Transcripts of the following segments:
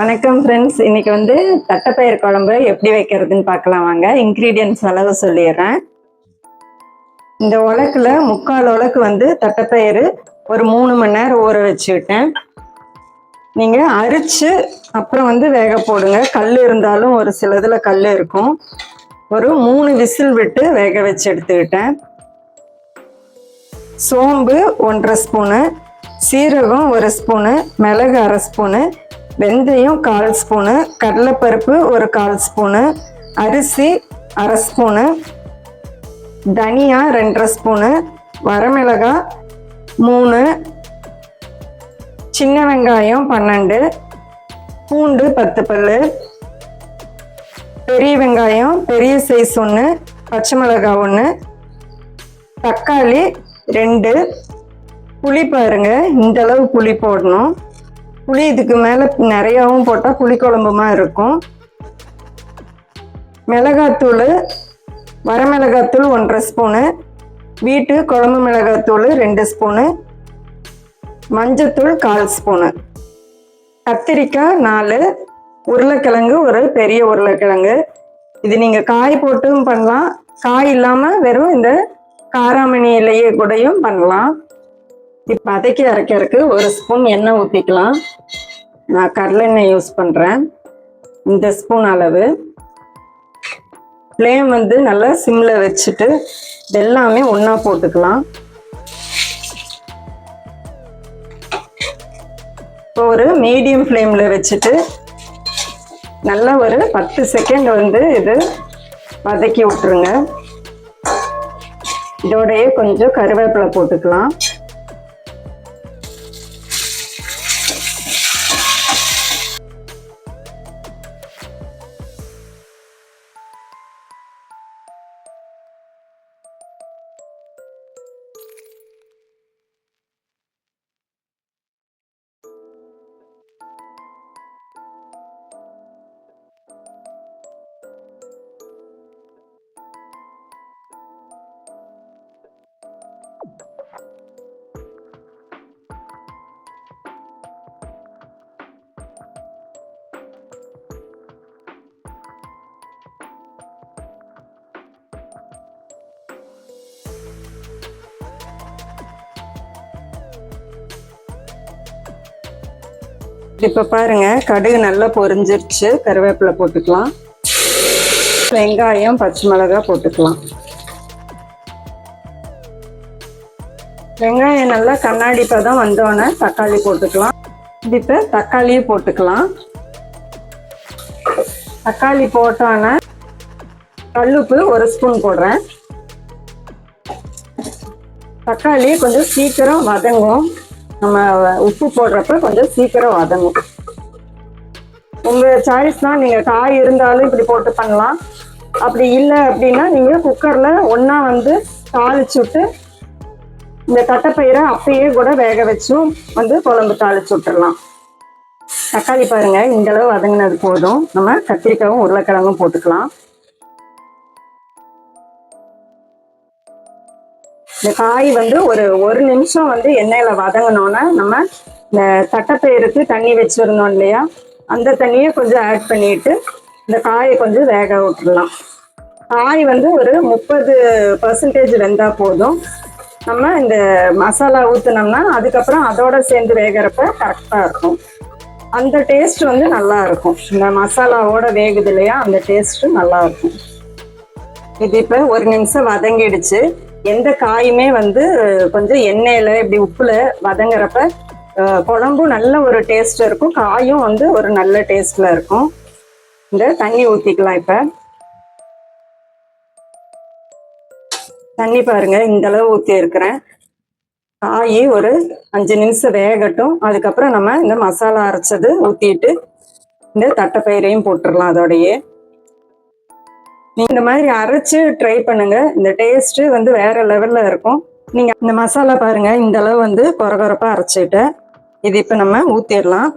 வணக்கம் ஃப்ரெண்ட்ஸ் இன்னைக்கு வந்து தட்டைப்பயிர் குழம்பு எப்படி வைக்கிறதுன்னு பார்க்கலாம் வாங்க. இன்க்ரீடியன்ஸ் அளவு சொல்லிடுறேன். இந்த உலக்கில் முக்கால் உலக்கு வந்து தட்டைப்பயிறு ஒரு மூணு மணி நேரம் ஊற வச்சுக்கிட்டேன் நீங்கள் அரிச்சு அப்புறம் வந்து வேக போடுங்க. கல் இருந்தாலும் ஒரு சிலதில் கல் இருக்கும். ஒரு மூணு விசில் விட்டு வேக வச்சு எடுத்துக்கிட்டேன் சோம்பு ஒன்றரை ஸ்பூனு சீரகம் ஒரு ஸ்பூனு மிளகு அரை ஸ்பூனு வெந்தயம் கால் ஸ்பூனு கடலைப்பருப்பு ஒரு கால் ஸ்பூனு அரிசி அரை ஸ்பூனு தனியா ரெண்டரை ஸ்பூனு வரமிளகாய் மூணு சின்ன வெங்காயம் பன்னெண்டு பூண்டு பத்து பல்லு பெரிய வெங்காயம் பெரிய சைஸ் ஒன்று பச்சை மிளகாய் ஒன்று தக்காளி ரெண்டு புளி பாருங்கள் இந்தளவு புளி போடணும். புளி இதுக்கு மேலே நிறையாவும் போட்டால் புளிக்குழம்புமா இருக்கும். மிளகாத்தூள் வரமிளகாத்தூள் ஒன்றரை ஸ்பூனு வீட்டு குழம்பு மிளகாத்தூள் ரெண்டு ஸ்பூனு மஞ்சத்தூள் கால் ஸ்பூனு. கத்திரிக்காய் நாலு உருளைக்கிழங்கு ஒரு பெரிய உருளைக்கிழங்கு. இது நீங்கள் காய் போட்டும் பண்ணலாம். காய் இல்லாமல் வெறும் இந்த காராமணி கூடயும் பண்ணலாம். இப்போ வதக்கி அரைக்கிறதுக்கு ஒரு ஸ்பூன் எண்ணெய் ஊற்றிக்கலாம். நான் கடலெண்ணெய் யூஸ் பண்ணுறேன் இந்த ஸ்பூன் அளவு. ஃப்ளேம் வந்து நல்லா சிம்மில் வச்சுட்டு இது எல்லாமே ஒன்றா போட்டுக்கலாம். இப்போ ஒரு மீடியம் ஃப்ளேமில் வச்சுட்டு நல்லா ஒரு பத்து செகண்ட் வந்து இது வதக்கி விட்டுருங்க. இதோடையே கொஞ்சம் கருவேப்பிலை போட்டுக்கலாம். இப்போ பாருங்க கடுகு நல்லா பொரிஞ்சிருச்சு. கருவேப்பிலை போட்டுக்கலாம். வெங்காயம் பச்சை மிளகா போட்டுக்கலாம். வெங்காயம் நல்லா கண்ணாடி பதம் வந்தோடனே தக்காளி போட்டுக்கலாம். இப்போ தக்காளியும் போட்டுக்கலாம். தக்காளி போட்டோன்னே கல்லுப்பு ஒரு ஸ்பூன் போடுறேன். தக்காளி கொஞ்சம் சீக்கிரம் வதங்கும். நம்ம உப்பு போடுறப்ப கொஞ்சம் சீக்கிரம் வதங்கும். உங்கள் சாய்ஸ் தான். நீங்கள் காய் இருந்தாலும் இப்படி போட்டு பண்ணலாம். அப்படி இல்லை அப்படின்னா நீங்கள் குக்கரில் ஒன்றா வந்து தாளிச்சு விட்டு இந்த தட்டைப்பயிரை அப்பயே கூட வேக வச்சும் வந்து குழம்பு தாளிச்சு விட்டுடலாம் தக்காளி பாருங்க இந்த அளவு வதங்கினது போதும். நம்ம கத்திரிக்காயும் உருளைக்கிழங்கும் போட்டுக்கலாம். இந்த காய் வந்து ஒரு ஒரு நிமிஷம் வந்து எண்ணெயில வதங்கினோன்னா நம்ம இந்த தட்டப்பயிருக்கு தண்ணி வச்சிருந்தோம் இல்லையா? அந்த தண்ணியை கொஞ்சம் ஆட் பண்ணிட்டு இந்த காயை கொஞ்சம் வேக விட்டுடலாம் காய் வந்து ஒரு முப்பது பர்சன்டேஜ் வெந்தால் போதும். நம்ம இந்த மசாலா ஊற்றுனோம்னா அதுக்கப்புறம் அதோட சேர்ந்து வேகிறப்ப கரெக்டாக இருக்கும். அந்த டேஸ்ட் வந்து நல்லா இருக்கும். இந்த மசாலாவோட வேகுது இல்லையா? அந்த டேஸ்ட்டு நல்லா இருக்கும். இது இப்போ ஒரு நிமிஷம் வதங்கிடுச்சு. எந்த காயுமே வந்து கொஞ்சம் எண்ணெயில இப்படி உப்புல வதங்குறப்ப குழம்பும் நல்ல ஒரு டேஸ்ட் இருக்கும். காயும் வந்து ஒரு நல்ல டேஸ்ட்ல இருக்கும். இந்த தண்ணி ஊத்திக்கலாம் இப்ப. தண்ணி பாருங்க இந்த அளவு ஊத்தி இருக்கிறேன். காய் ஒரு அஞ்சு நிமிஷம் வேகட்டும். அதுக்கப்புறம் நம்ம இந்த மசாலா அரைச்சது ஊத்திட்டு இந்த தட்டைப்பயிரையும் போட்டுடலாம் அதோடையே. இந்த மாதிரி அரைச்சு ட்ரை பண்ணுங்க. இந்த டேஸ்ட் வந்து வேற லெவல்ல இருக்கும். நீங்க இந்த மசாலா பாருங்க இந்த அளவு வந்து குறகுறப்பா அரைச்சிட்டேன் இது இப்ப நம்ம ஊத்திடலாம்.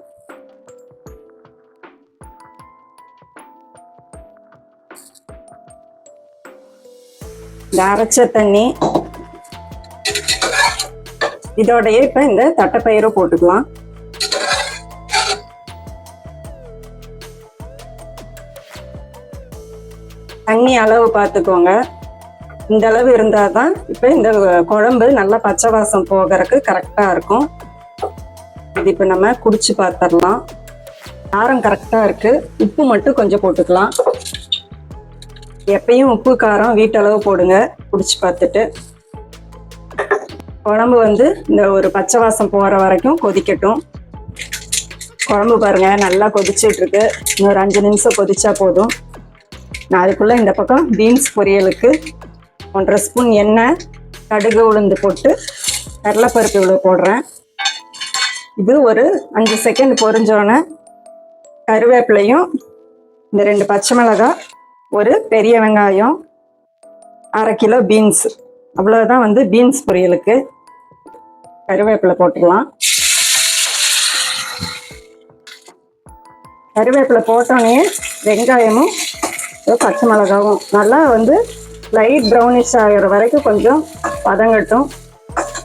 இந்த அரைச்ச தண்ணி இதோடய இப்போ இந்த தட்டைப்பயிரை போட்டுக்கலாம். தண்ணி அளவு பார்த்துக்கோங்க. இந்த அளவு இருந்தால் தான் இப்போ இந்த குழம்பு நல்லா பச்சை வாசம் போகிறதுக்கு கரெக்டாக இருக்கும். இது இப்போ நம்ம குடிச்சு பார்த்துடலாம் காரம் கரெக்டாக இருக்குது உப்பு மட்டும் கொஞ்சம் போட்டுக்கலாம். எப்பயும் உப்பு காரம் வீட்டளவு போடுங்க. குடிச்சு பார்த்துட்டு. குழம்பு வந்து இந்த ஒரு பச்சை வாசம் போகிற வரைக்கும் கொதிக்கட்டும். குழம்பு பாருங்கள் நல்லா கொதிச்சிட்டுருக்கு இன்னொரு அஞ்சு நிமிஷம் கொதிச்சா போதும். நான் அதுக்குள்ள இந்த பக்கம் பீன்ஸ் பொரியலுக்கு ஒன்றரை ஸ்பூன் எண்ணெய் கடுகு உளுந்து போட்டு கடலைப்பருப்பு இவ்வளோ போடுறேன். இது ஒரு அஞ்சு செகண்ட் பொரிஞ்சோடனே கருவேப்பிலையும் இந்த ரெண்டு பச்சை மிளகாய் ஒரு பெரிய வெங்காயம் அரை கிலோ பீன்ஸ். அவ்வளோதான் வந்து பீன்ஸ் பொரியலுக்கு. கருவேப்பிலை போட்டுக்கலாம். கருவேப்பிலை போட்டோன்னே வெங்காயமும் பச்சை மிளகாவும். நல்லா வந்து லைட் ப்ரௌனிஷ் ஆகிற வரைக்கும் கொஞ்சம் வதங்கட்டும்.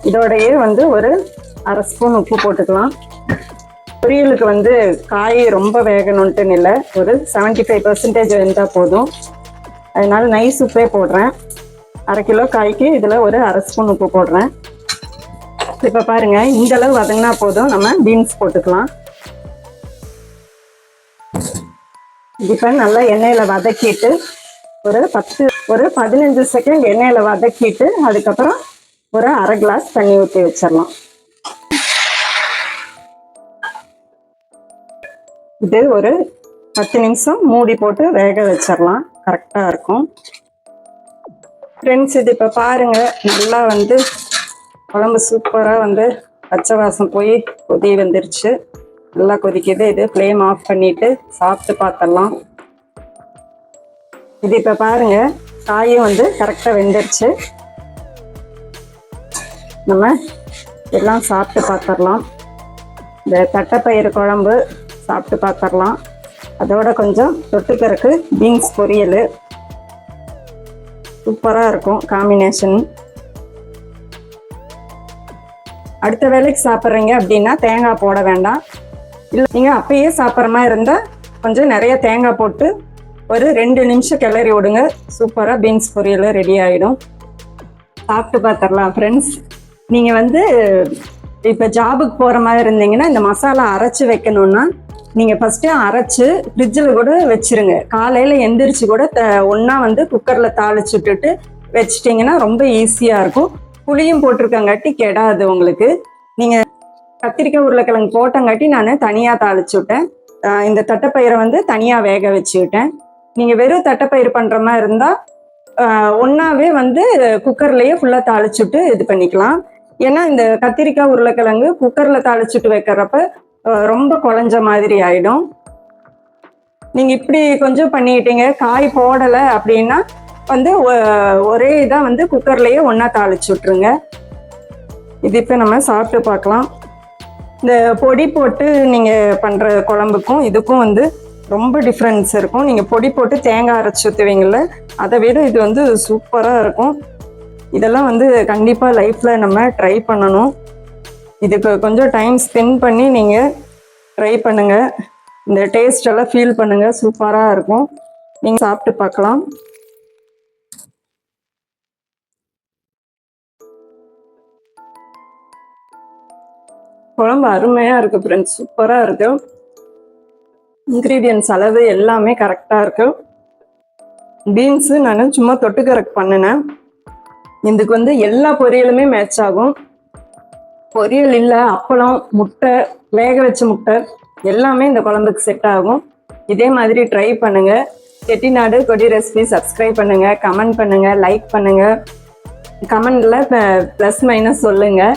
இதோடையே வந்து ஒரு அரை ஸ்பூன் உப்பு போட்டுக்கலாம். பொரியலுக்கு வந்து காய் ரொம்ப வேகணுன்ட்டுன்னு இல்லை ஒரு 75% ஃபைவ் பர்சன்டேஜ் இருந்தால் போதும். அதனால நைஸ் உப்பே போடுறேன். அரை கிலோ காய்க்கு இதில் ஒரு அரை ஸ்பூன் உப்பு போடுறேன். இப்போ பாருங்கள் இந்தளவு வதங்கினா போதும். நம்ம பீன்ஸ் போட்டுக்கலாம். இப்போ நல்லா எண்ணெயில் வதக்கிட்டு ஒரு பத்து ஒரு பதினஞ்சு செகண்ட் எண்ணெயில் வதக்கிட்டு அதுக்கப்புறம் ஒரு அரை கிளாஸ் தண்ணி ஊற்றி வச்சிடலாம் இது ஒரு பத்து நிமிஷம் மூடி போட்டு வேக வச்சிடலாம் கரெக்டாக இருக்கும். ஃப்ரெண்ட்ஸ் இது இப்போ பாருங்க. நல்லா வந்து குழம்பு சூப்பராக வந்து பச்சை வாசம் போய் கொதி வந்துருச்சு. நல்லா கொதிக்குது. இது ஃப்ளேம் ஆஃப் பண்ணிட்டு சாப்பிட்டு பார்த்துடலாம் இது இப்போ பாருங்க காயும் வந்து கரெக்டாக வெந்துருச்சு. நம்ம எல்லாம் சாப்பிட்டு பார்த்துடலாம் இந்த தட்டைப்பயிறு குழம்பு சாப்பிட்டு பார்த்துடலாம் அதோட கொஞ்சம் தொட்டுக்கறக்கு பீன்ஸ் பொரியல். சூப்பராக இருக்கும் காம்பினேஷன் அடுத்த வேலைக்கு சாப்பிட்றீங்க அப்படின்னா தேங்காய் போட வேண்டாம். இல்லை நீங்கள் அப்பயே சாப்பிட்ற மாதிரி இருந்தால் கொஞ்சம் நிறைய தேங்காய் போட்டு ஒரு ரெண்டு நிமிஷம் கிளறி விடுங்க. சூப்பராக பீன்ஸ் பொரியல் ரெடி ஆகிடும் சாப்பிட்டு பார்த்துடலாம் ஃப்ரெண்ட்ஸ் நீங்கள் வந்து இப்போ ஜாபுக்கு போகிற மாதிரி இருந்தீங்கன்னா இந்த மசாலா அரைச்சி வைக்கணும்னா நீங்கள் ஃபஸ்ட்டு அரைச்சி ஃப்ரிட்ஜில் கூட வச்சிருங்க. காலையில் எந்திரிச்சு கூட த ஒன்றா வந்து குக்கரில் தாளிச்சு விட்டுட்டு வச்சிட்டிங்கன்னா ரொம்ப ஈஸியாக இருக்கும். புளியும் போட்டிருக்கங்காட்டி கெடாது உங்களுக்கு. நீங்கள் கத்திரிக்காய் உருளைக்கிழங்கு போட்டங்காட்டி நான் தனியாக தாளிச்சு விட்டேன். இந்த தட்டைப்பயிரை வந்து தனியாக வேக வச்சுக்கிட்டேன் நீங்கள் வெறும் தட்டைப்பயிர் பண்ணுற மாதிரி இருந்தால் ஒன்றாவே வந்து குக்கர்லேயே ஃபுல்லாக தாளிச்சுட்டு இது பண்ணிக்கலாம். ஏன்னா இந்த கத்திரிக்காய் உருளைக்கிழங்கு குக்கரில் தாளிச்சுட்டு வைக்கிறப்ப ரொம்ப குழஞ்ச மாதிரி ஆகிடும் நீங்கள் இப்படி கொஞ்சம் பண்ணிக்கிட்டீங்க காய் போடலை அப்படின்னா வந்து ஒரே இதாக வந்து குக்கர்லேயே ஒன்றா தாளிச்சு விட்ருங்க இது இப்போ நம்ம சாப்பிட்டு பார்க்கலாம். இந்த பொடி போட்டு நீங்கள் பண்ணுற குழம்புக்கும் இதுக்கும் வந்து ரொம்ப டிஃப்ரென்ஸ் இருக்கும். நீங்கள் பொடி போட்டு தேங்காய் அரைச்சி ஊற்றுவீங்கள்ல அதை விட இது வந்து சூப்பராக இருக்கும். இதெல்லாம் வந்து கண்டிப்பாக லைஃப்பில் நம்ம ட்ரை பண்ணணும். இதுக்கு கொஞ்சம் டைம் ஸ்பெண்ட் பண்ணி நீங்கள் ட்ரை பண்ணுங்கள் இந்த டேஸ்ட் எல்லாம் ஃபீல் பண்ணுங்கள் சூப்பராக இருக்கும். நீங்கள் சாப்பிட்டு பார்க்கலாம். குழம்பு அருமையாக இருக்குது ஃப்ரெண்ட்ஸ் சூப்பராக இருக்கு. இன்க்ரீடியன்ஸ் அளவு எல்லாமே கரெக்டாக இருக்கு. பீன்ஸு நான் சும்மா தொட்டுக்கறக்கு பண்ணினேன். இதுக்கு வந்து எல்லா பொரியலுமே மேட்ச் ஆகும். பொரியல் இல்லை அப்பளம் முட்டை வேக வச்ச முட்டை எல்லாமே இந்த குழம்புக்கு செட் ஆகும். இதே மாதிரி ட்ரை பண்ணுங்க. செட்டிநாடு கொடி ரெசிபி சப்ஸ்கிரைப் பண்ணுங்கள் கமெண்ட் பண்ணுங்கள் லைக் பண்ணுங்கள் கமெண்டில் ப்ளஸ் மைனஸ் சொல்லுங்கள்